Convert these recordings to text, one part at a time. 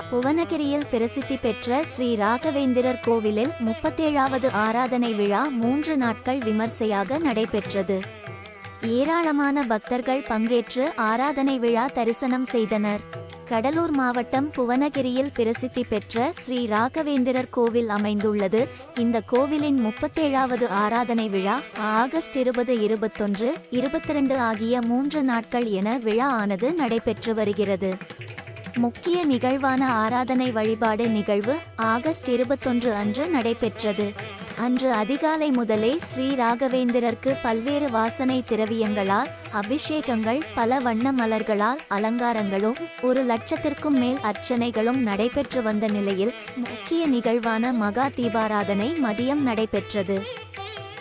புவனகிரியில் பிரசித்தி பெற்ற ஸ்ரீ ராகவேந்திரர் கோவிலில் முப்பத்தேழாவது ஆராதனை விழா மூன்று நாட்கள் விமர்சையாக நடைபெற்றது. ஏராளமான பக்தர்கள் பங்கேற்று ஆராதனை விழா தரிசனம் செய்தனர். கடலூர் மாவட்டம் புவனகிரியில் பிரசித்தி பெற்ற ஸ்ரீ ராகவேந்திரர் கோவில் அமைந்துள்ளது. இந்த கோவிலின் முப்பத்தேழாவது ஆராதனை விழா ஆகஸ்ட் இருபது இருபத்தொன்று இருபத்தி ரெண்டு ஆகிய மூன்று நாட்கள் என விழா ஆனது நடைபெற்று வருகிறது. முக்கிய நிகழ்வான ஆராதனை வழிபாடு நிகழ்வு ஆகஸ்ட் இருபத்தொன்று அன்று நடைபெற்றது. அன்று அதிகாலை முதலே ஸ்ரீ ராகவேந்திரருக்கு பல்வேறு வாசனை திரவியங்களால் அபிஷேகங்கள் பல வண்ண மலர்களால் அலங்காரங்களும் ஒரு லட்சத்திற்கும் மேல் அர்ச்சனைகளும் நடைபெற்று வந்த நிலையில் முக்கிய நிகழ்வான மகா தீபாராதனை மதியம் நடைபெற்றது.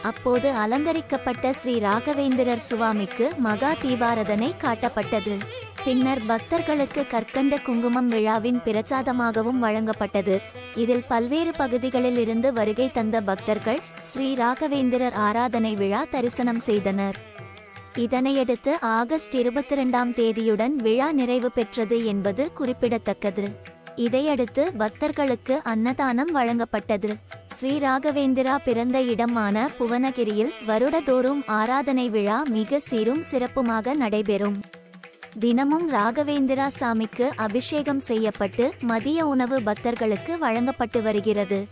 அப்போது அலங்கரிக்கப்பட்ட ஸ்ரீ ராகவேந்திரர் சுவாமிக்கு மகா தீபாரதனை காட்டப்பட்டது. பின்னர் பக்தர்களுக்கு கற்கண்ட குங்குமம் விழாவின் பிரசாதமாகவும் வழங்கப்பட்டது. இதில் பல்வேறு பகுதிகளில் இருந்து வருகை தந்த பக்தர்கள் ஸ்ரீ ராகவேந்திரர் ஆராதனை விழா தரிசனம் செய்தனர். இதனையடுத்து ஆகஸ்ட் இருபத்தி இரண்டாம் தேதியுடன் விழா நிறைவு பெற்றது என்பது குறிப்பிடத்தக்கது. இதையடுத்து பக்தர்களுக்கு அன்னதானம் வழங்கப்பட்டது. ஸ்ரீ ராகவேந்திரா பிறந்த இடமான புவனகிரியில் வருடதோறும் ஆராதனை விழா மிக சீரும் சிறப்புமாக நடைபெறும். தினமும் ராகவேந்திரா சாமிக்கு அபிஷேகம் செய்யப்பட்டு மதிய உணவு பக்தர்களுக்கு வழங்கப்பட்டு வருகிறது.